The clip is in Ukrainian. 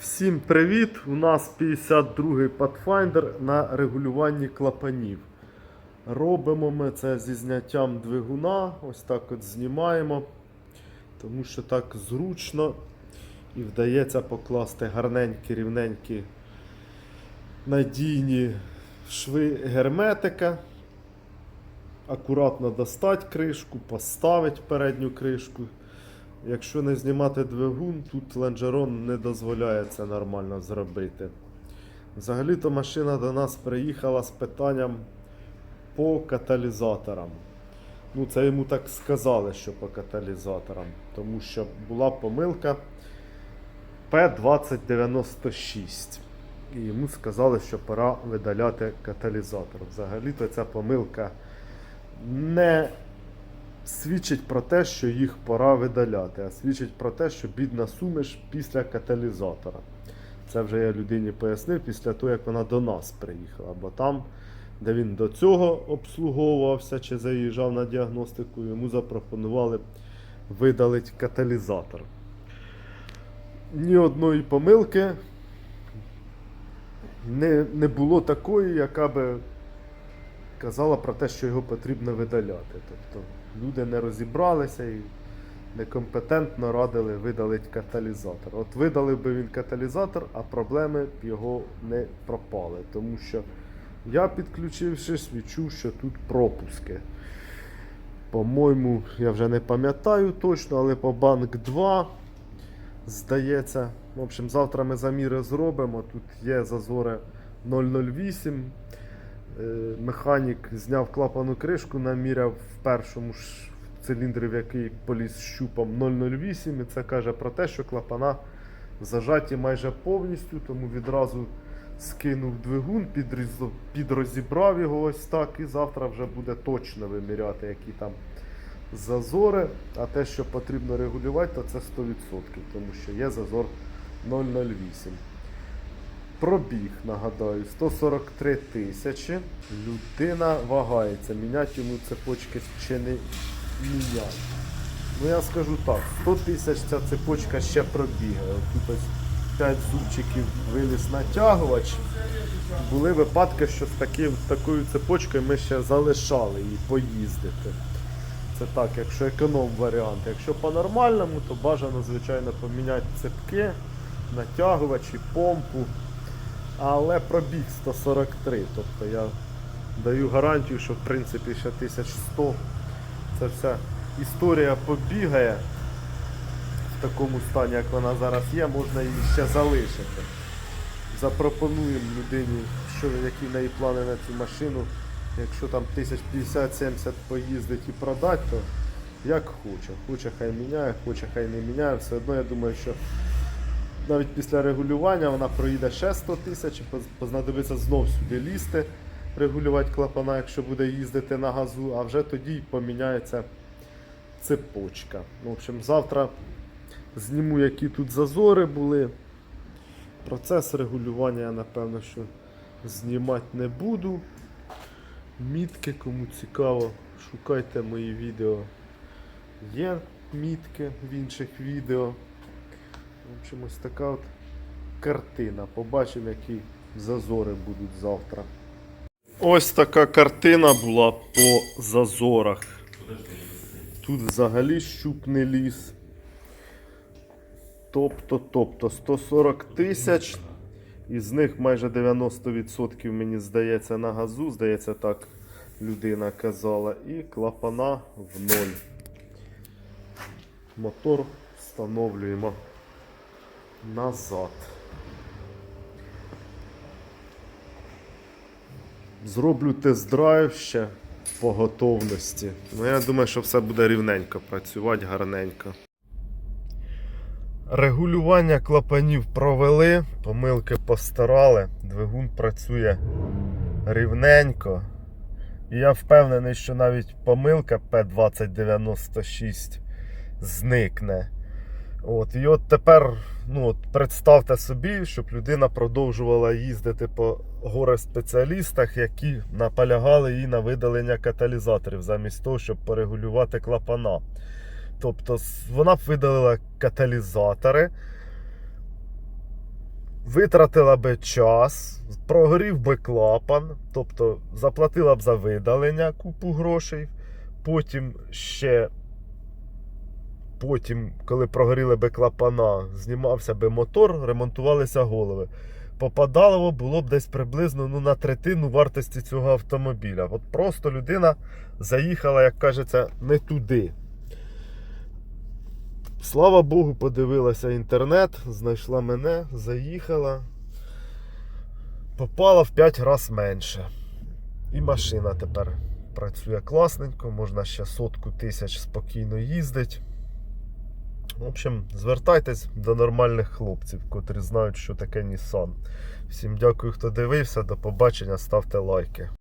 Всім привіт! У нас 52-й Pathfinder на регулюванні клапанів. Робимо ми це зі зняттям двигуна. Ось так от знімаємо, тому що так зручно і вдається покласти гарненькі, рівненькі, надійні шви герметика. Акуратно достати кришку, поставити передню кришку. Якщо не знімати двигун, тут лонжерон не дозволяє це нормально зробити. Взагалі-то машина до нас приїхала з питанням по каталізаторам. Ну, це йому так сказали, що по каталізаторам, тому що була помилка P2096. І йому сказали, що пора видаляти каталізатор. Взагалі-то ця помилка не свідчить про те, що їх пора видаляти, а свідчить про те, що бідна суміш після каталізатора. Це вже я людині пояснив після того, як вона до нас приїхала. Бо там, де він до цього обслуговувався чи заїжджав на діагностику, йому запропонували видалити каталізатор. Ні одної помилки не, не було такої, яка би казала про те, що його потрібно видаляти. Тобто люди не розібралися і некомпетентно радили видалити каталізатор. От видалив би він каталізатор, а проблеми б його не пропали. Тому що я підключившись, відчув, що тут пропуски. По-моєму, я вже не пам'ятаю точно, але по банк 2 здається. В общем, завтра ми заміри зробимо. Тут є зазори 008. Е, Механік зняв клапану кришку, наміряв в першому ж циліндрі, в який поліз щупом 008, і це каже про те, що клапана зажаті майже повністю, тому відразу скинув двигун, підрозібрав його ось так, і завтра вже буде точно виміряти, які там зазори. А те, що потрібно регулювати, то це 100%, тому що є зазор 008. Пробіг, нагадаю, 143 тисячі. Людина вагається. Міняти йому цепочки чи не міняти. Ну я скажу так, 100 тисяч ця цепочка ще пробігає. Тут ось 5 зубчиків виліз натягувач. Були випадки, що з таким, такою цепочкою ми ще залишали її поїздити. Це так, якщо економ варіант. Якщо по-нормальному, то бажано, звичайно, поміняти цепки, натягувач і помпу. Але пробіг 143. Тобто я даю гарантію, що в принципі ще 1100 це вся історія побігає в такому стані, як вона зараз є, можна її ще залишити. Запропонуємо людині, що які в неї плани на цю машину. Якщо там 1050-70 поїздить і продать, то як хоче. Хоче хай міняє, хоче хай не міняє. Все одно я думаю, що навіть після регулювання вона проїде ще 100 тисяч, і поз- знов сюди лізти, регулювати клапана, якщо буде їздити на газу, а вже тоді поміняється цепочка. В общем, завтра зніму, які тут зазори були. Процес регулювання я напевно, що знімати не буду. Мітки, кому цікаво, шукайте мої відео. Є мітки в інших відео. Общем, ось така от картина. Побачимо, які зазори будуть завтра. Ось така картина була по зазорах. Тут взагалі щуп не ліз. Тобто, тобто 140 тисяч. Із них майже 90% мені здається на газу, здається, так людина казала. І клапана в ноль. Мотор встановлюємо назад. Зроблю тест-драйв ще по готовності. Ну, я думаю, що все буде рівненько працювати, гарненько. Регулювання клапанів провели, помилки постарали, двигун працює рівненько. І я впевнений, що навіть помилка P2096 зникне. От, і от тепер ну, от представте собі, щоб людина продовжувала їздити по горе-спеціалістах, які наполягали їй на видалення каталізаторів, замість того, щоб порегулювати клапана. Тобто вона б видалила каталізатори, витратила би час, прогорів би клапан, тобто заплатила б за видалення купу грошей. Потім ще, потім, коли прогоріли би клапана, знімався би мотор, ремонтувалися голови. Попадало було б десь приблизно ну, на третину вартості цього автомобіля. От просто людина заїхала, як кажеться, не туди. Слава Богу, подивилася інтернет, знайшла мене, заїхала. Попала в 5 разів менше. І машина тепер працює класненько, можна ще сотку тисяч спокійно їздить. В общем, звертайтесь до нормальних хлопців, котрі знають, що таке Nissan. Всім дякую, хто дивився. До побачення, ставте лайки.